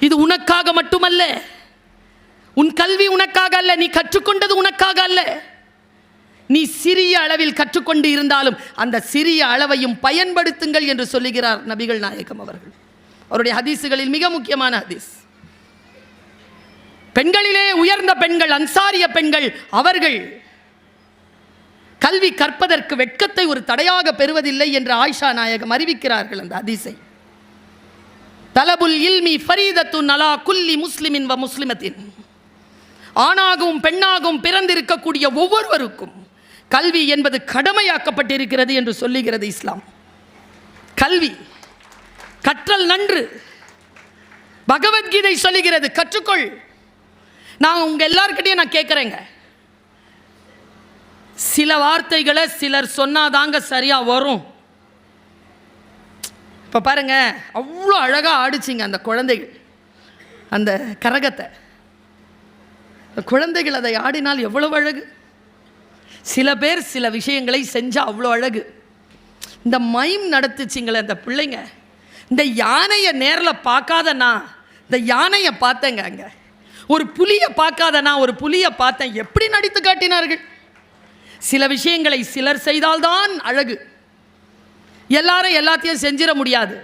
இது உனக்காக மட்டுமல்ல. உன் கல்வி உனக்காக அல்ல நீ கற்றுக்கொண்டது உனக்காக அல்ல. நீ சிறிய அளவில் கற்றுக்கொண்டு இருந்தாலும் அந்த சிறிய அளவையும் பயன்படுத்துங்கள் என்று சொல்லுகிறார் நபிகள் நாயகம் அவர்கள். அவருடைய ஹதீஸுகளில் மிக முக்கியமான ஹதீஸ். பெண்களிலே உயர்ந்த பெண்கள் அன்சாரிய பெண்கள் அவர்கள் கல்வி கற்பதற்கு வெட்கத்தை ஒரு தடையாக பெறுவதில்லை என்று ஆயிஷா நாயகம் அறிவிக்கிறார்கள் அந்த அதிசை தலபுல் இல்மி ஃபரீதத்துன் அலா குல்லி முஸ்லிமின் வ முஸ்லிமத்தின். ஆணாகவும் பெண்ணாகவும் பிறந்திருக்கக்கூடிய ஒவ்வொருவருக்கும் கல்வி என்பது கடமையாக்கப்பட்டிருக்கிறது என்று சொல்லுகிறது இஸ்லாம். கல்வி கற்றல் நன்று. பகவத்கீதை சொல்லுகிறது கற்றுக்கொள். நான் உங்கள் எல்லார்கிட்டையும் நான் கேட்குறேங்க சில வார்த்தைகளை சிலர் சொன்னாதாங்க சரியாக வரும். இப்போ பாருங்க அவ்வளோ அழகாக ஆடிச்சிங்க அந்த குழந்தைகள். அந்த கரகத்தை. குழந்தைகள் அதை ஆடினால் எவ்வளவு அழகு. சில பேர் சில விஷயங்களை செஞ்சால் அவ்வளோ அழகு. இந்த மைம் நடத்துச்சிங்களே அந்த பிள்ளைங்க. இந்த யானையை நேரில் பார்க்காதண்ணா இந்த யானையை பார்த்தேங்க அங்கே. ஒரு புலியை பார்க்காதண்ணா ஒரு புலியை பார்த்தேன். எப்படி நடித்து காட்டினார்கள்? சில விஷயங்களை சிலர் செய்தால்தான் அழகு. எல்லாரும் எல்லாத்தையும் செஞ்சிட முடியாது.